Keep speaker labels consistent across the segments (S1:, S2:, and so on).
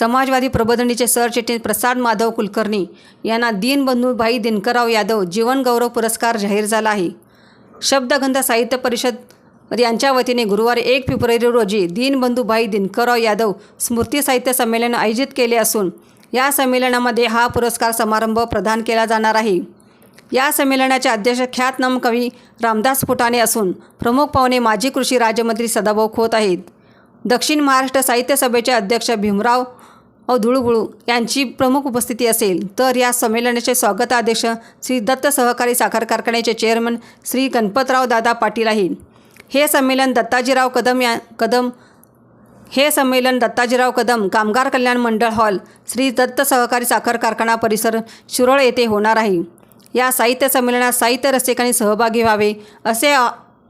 S1: समाजवादी प्रबोधनीचे सरचिटणीस प्रसाद माधव कुलकर्णी यांना दीनबंधू भाई दिनकरराव यादव जीवनगौरव पुरस्कार जाहीर झाला आहे. शब्दगंध साहित्य परिषद यांच्या वतीने गुरुवारी एक फेब्रुवारी रोजी दीनबंधू भाई दिनकरराव यादव स्मृती साहित्य संमेलन आयोजित केले असून या संमेलनामध्ये हा पुरस्कार समारंभ प्रदान केला जाणार आहे. या संमेलनाचे अध्यक्ष ख्यातनाम कवी रामदास फुटाणे असून प्रमुख पाहुणे माजी कृषी राज्यमंत्री सदाभाऊ खोत आहेत. दक्षिण महाराष्ट्र साहित्य सभेचे अध्यक्ष भीमराव अ यांची प्रमुख उपस्थिती असेल तर या संमेलनाचे स्वागताध्यक्ष श्री दत्त सहकारी साखर कारखान्याचे चेअरमन श्री गणपतराव दादा पाटील आहेत हे संमेलन दत्ताजीराव कदम या कदम हे संमेलन दत्ताजीराव कदम कामगार कल्याण मंडळ हॉल श्री दत्त सहकारी साखर कारखाना परिसर शिरोळ येथे होणार आहे. या साहित्य संमेलनात साहित्य रसिकांनी सहभागी व्हावे असे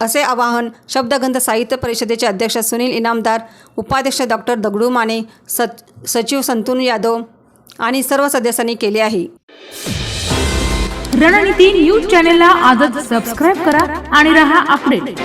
S1: असे आवाहन शब्दगंध साहित्य परिषदेचे अध्यक्ष सुनील इनामदार उपाध्यक्ष डॉक्टर दगडू माने सच सचिव संतून यादव आणि सर्व सदस्यांनी केले आहे.
S2: रणनीती न्यूज चॅनेलला आजच सबस्क्राईब करा आणि रहा अपडेट